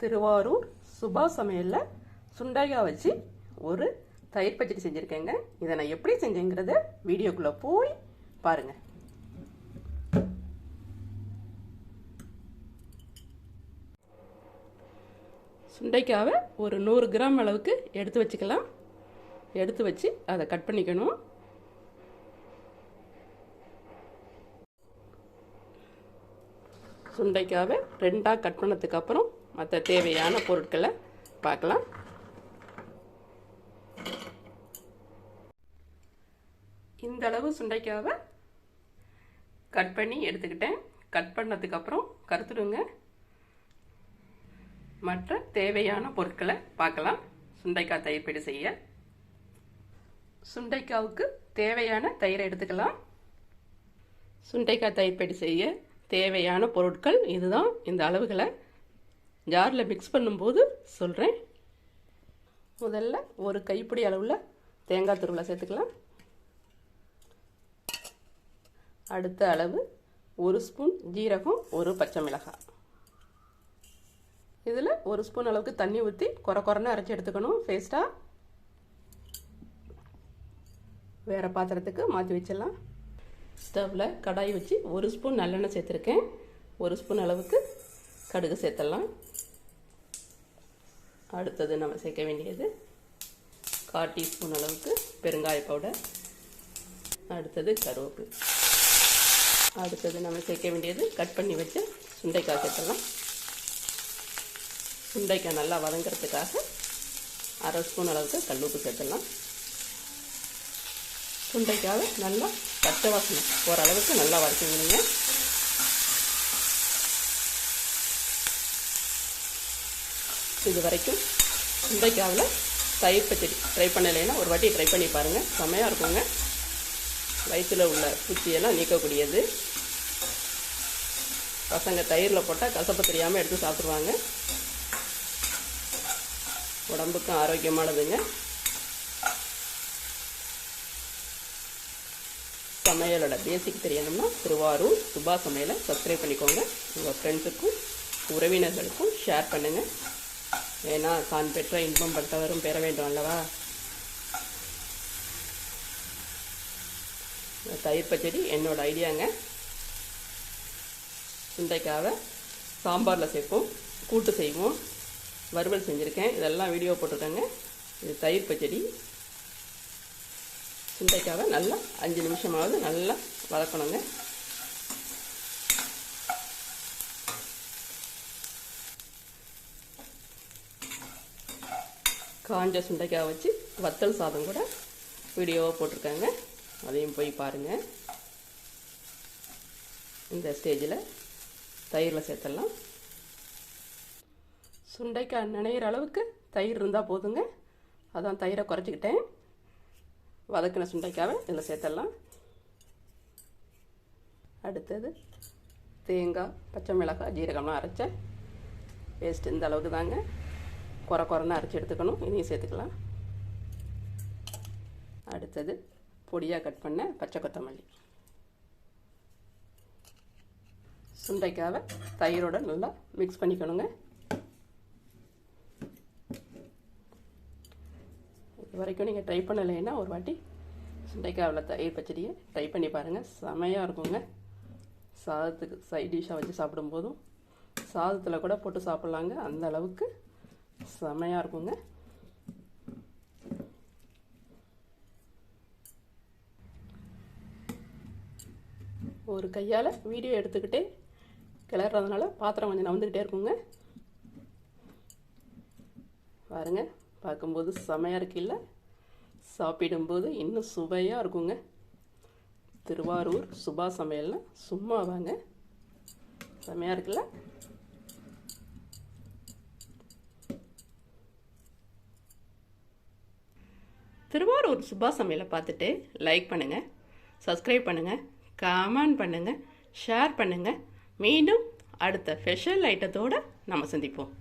திருவாரூர் சுபா சமையலில் சுண்டைக்காய் வச்சு ஒரு தயிர் பச்சடி செஞ்சுருக்கேங்க. இதை நான் எப்படி செஞ்சேங்கிறத வீடியோக்குள்ளே போய் பாருங்கள் சுண்டைக்காவை ஒரு நூறு கிராம் அளவுக்கு எடுத்து வச்சுக்கலாம். எடுத்து வச்சு அதை கட் பண்ணிக்கணும். சுண்டைக்காவை ரெண்டாக கட் பண்ணதுக்கப்புறம் மற்ற தேவையான பொருட்களை பார்க்கலாம். இந்த அளவு சுண்டைக்காவை கட் பண்ணி எடுத்துக்கிட்டேன். கட் பண்ணதுக்கப்புறம் கருத்துடுங்க. மற்ற தேவையான பொருட்களை பார்க்கலாம். சுண்டைக்காய் தயிர்பீடு செய்ய. சுண்டைக்காவுக்கு தேவையான தயிரை எடுத்துக்கலாம். சுண்டைக்காய் தயிர்பீடு செய்ய தேவையான பொருட்கள் இதுதான். இந்த அளவுகளை ஜாரில் மிக்ஸ் பண்ணும்போது சொல்கிறேன் முதல்ல ஒரு கைப்பிடி அளவில் தேங்காய் துருவலை சேர்த்துக்கலாம். அடுத்த அளவு ஒரு ஸ்பூன் ஜீரகம் ஒரு பச்சை மிளகாய். இதில் ஒரு ஸ்பூன் அளவுக்கு தண்ணி ஊற்றி குறை குறைன்னு அரைச்சி எடுத்துக்கணும். பேஸ்ட்டாக வேறு பாத்திரத்துக்கு மாற்றி வச்சிடலாம். ஸ்டவ்வில் கடாய் வச்சு ஒரு ஸ்பூன் நல்லெண்ணெய் சேர்த்துருக்கேன். ஒரு ஸ்பூன் அளவுக்கு கடுகு சேர்த்துடலாம். அடுத்தது நம்ம சேர்க்க வேண்டியது கால் டீஸ்பூன் அளவுக்கு பெருங்காய பவுடர் அடுத்தது கருவேப்பிலை அடுத்தது நம்ம சேர்க்க வேண்டியது கட் பண்ணி வச்சு சுண்டைக்காய் சேர்த்துடலாம். சுண்டைக்காய் நல்லா வதங்கிறதுக்காக அரை ஸ்பூன் அளவுக்கு கல்லுப்பு சேர்த்துடலாம். சுண்டைக்காவை நல்லா பச்சை வாசனை ஓரளவுக்கு நல்லா வதக்கிங்க இது வரைக்கும் சுண்டைக்காவில் தயிர் பச்சடி ட்ரை பண்ணலைன்னா ஒரு வாட்டி ட்ரை பண்ணி பாருங்கள் செம்மையாக இருக்குங்க. வயிற்றில் உள்ள பூச்சியெல்லாம் நீக்கக்கூடியது. பசங்க தயிரில் போட்டால் கசப்பு தெரியாமல் எடுத்து சாப்பிடுவாங்க. உடம்புக்கும் ஆரோக்கியமானதுங்க. சமையலோட பேசிக் தெரியணும்னா திருவாரூர் சுபா சமையலை சப்ஸ்கிரைப் பண்ணிக்கோங்க உங்கள் ஃப்ரெண்ட்ஸுக்கும் உறவினர்களுக்கும் ஷேர் பண்ணுங்கள் ஏன்னா தான் பெற்ற இன்பம் பட்டவரும் பெற வேண்டும் அல்லவா? தயிர் பச்சடி என்னோட ஐடியாங்க. சுண்டைக்காவை சாம்பாரில் சேர்ப்போம் கூட்டு செய்வோம் வறுவல் செஞ்சுருக்கேன். இதெல்லாம் வீடியோ போட்டிருக்கேங்க. இது தயிர் பச்சடி சுண்டைக்காவை நல்லா அஞ்சு நிமிஷமாவது நல்லா வதக்கணுங்க. காஞ்ச சுண்டைக்காய் வச்சு வத்தல் சாதம் கூட வீடியோவாக போட்டிருக்காங்க. அதையும் போய் பாருங்கள் இந்த ஸ்டேஜில் தயிரில் சேர்த்துடலாம். சுண்டைக்காய் நினைகிற அளவுக்கு தயிர் இருந்தால் போதுங்க. அதான் தயிரை குறைச்சிக்கிட்டேன். வதக்கின சுண்டைக்காவை இதில் சேர்த்துடலாம். அடுத்தது தேங்காய் பச்சை மிளகாய் ஜீரகம்லாம் அரைச்சேன். பேஸ்ட் இந்த அளவுக்கு தாங்க. குறை குறைன்னு அரைச்சி எடுத்துக்கணும். இதையும் சேர்த்துக்கலாம். அடுத்தது பொடியாக கட் பண்ண பச்சை கொத்தமல்லி. சுண்டைக்காவை தயிரோட நல்லா மிக்ஸ் பண்ணிக்கணுங்க. இது வரைக்கும் நீங்கள் ட்ரை பண்ணலைன்னா ஒரு வாட்டி சுண்டைக்காவில் தயிர் பச்சடியை ட்ரை பண்ணி பாருங்கள் செமையாக இருக்குங்க. சாதத்துக்கு சைட் டிஷ்ஷாக வச்சு சாப்பிடும்போதும் சாதத்தில் கூட போட்டு சாப்பிட்லாங்க. அந்த அளவுக்கு செமையாக இருக்குங்க. ஒரு கையால் வீடியோ எடுத்துக்கிட்டே கிளறதுனால பாத்திரம் கொஞ்சம் நவந்துக்கிட்டே இருக்குங்க. பாருங்க பார்க்கும்போது செமையாக இருக்குல்ல சாப்பிடும்போது இன்னும் சுவையாக இருக்குங்க. திருவாரூர் சுபா சமையல்னா சும்மா வாங்க செமையாக இருக்குல்ல? திருவாரூர் சுபா சமையலை பார்த்துட்டு லைக் பண்ணுங்கள் சப்ஸ்கிரைப் பண்ணுங்கள் கமெண்ட் பண்ணுங்கள் ஷேர் பண்ணுங்கள் மீண்டும் அடுத்த ஸ்பெஷல் ஐட்டத்தோடு நம்ம சந்திப்போம்.